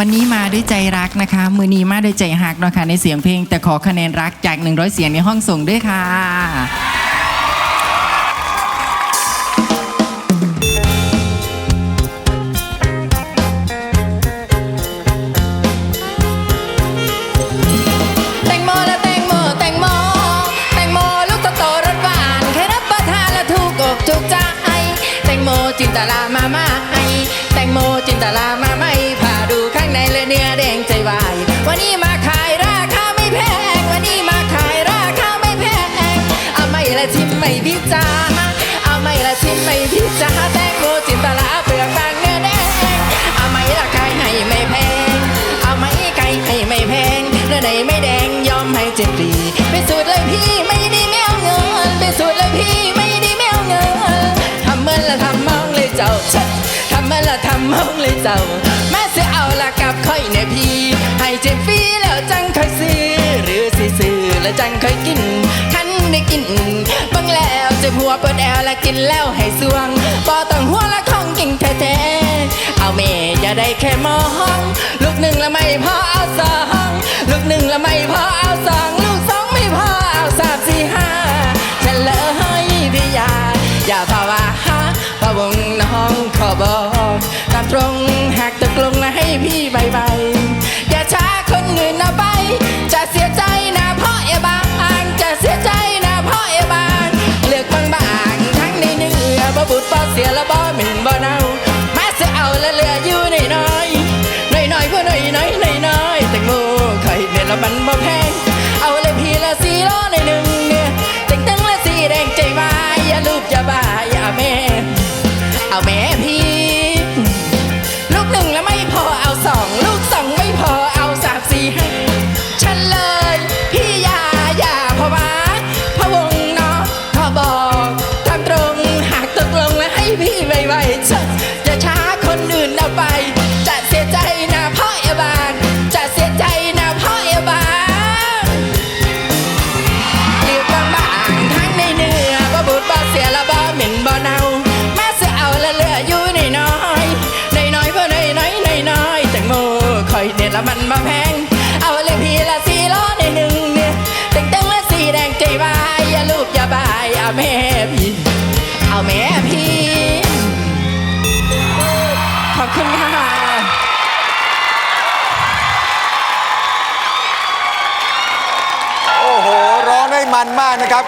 วันนี้มาด้วยใจรักนะคะ มือนีมาด้วยใจหักเนาะคะในเสียงเพลง แต่ขอคะแนนรักจาก 100 เสียงในห้องส่งด้วยค่ะ แตงโมและแตงโมแตงโม แตงโมลูกโตๆรสหวานแค่รับประทานและถูกอกถูกใจ แตงโมจินตลามาไม่แตงโมจินตลามาไม่าดูข้างใน เนื้อแดงใจวาย วันนี้มาขายราคาไม่แพง วันนี้มาขายราคาไม่แพง เอาไม่ละชิมไม่พิจาเอาไม่ละชิมไม่พิจาแตงโมจินตลาเปลือกบางเนื้อแดง เอาไม่ละขายให้ไม่แพง เอาไม่ไก่ให้ไม่แพงเนื้อไหนไม่แดงยอมให้เจ็บดีไปสุดเลย ทำหมืองเลยเจ้า แม่เสียเอาละกับค่อยเนี่ยพี่ ให้เจ็บฟรีแล้วจังค่อยซื้อ หรือสิซื้อแล้วจังค่อยกินคันได้กินบังแล้วเจ็บหัวเปิดแอลและกินแล้วให้สวงบ่ต้องหัวละของกินแท้ๆเอาเมอย่าได้แค่มอง ลูกหนึ่งละไม่พอเอาสองลูกหนึ่งละไม่พอเอาสองลูกสองไม่พอเอาสามสี่ห้าเลยพี่ยาอย่าภาวะพะวงน้องขอบอก ตรงหากตกลงนะให้พี่ใบใบอย่ อยเด็ดละมันมาแพง เอาเลยพี่ละสี่ล้อในหนึ่งเนี่ยต็งตึงละสีแดงใจวายอย่าลูกอย่าบายเอาแม่พี่ เอาแม่พี่ ขอบคุณค่ะโอ้โห ร้องได้มันมากนะครับ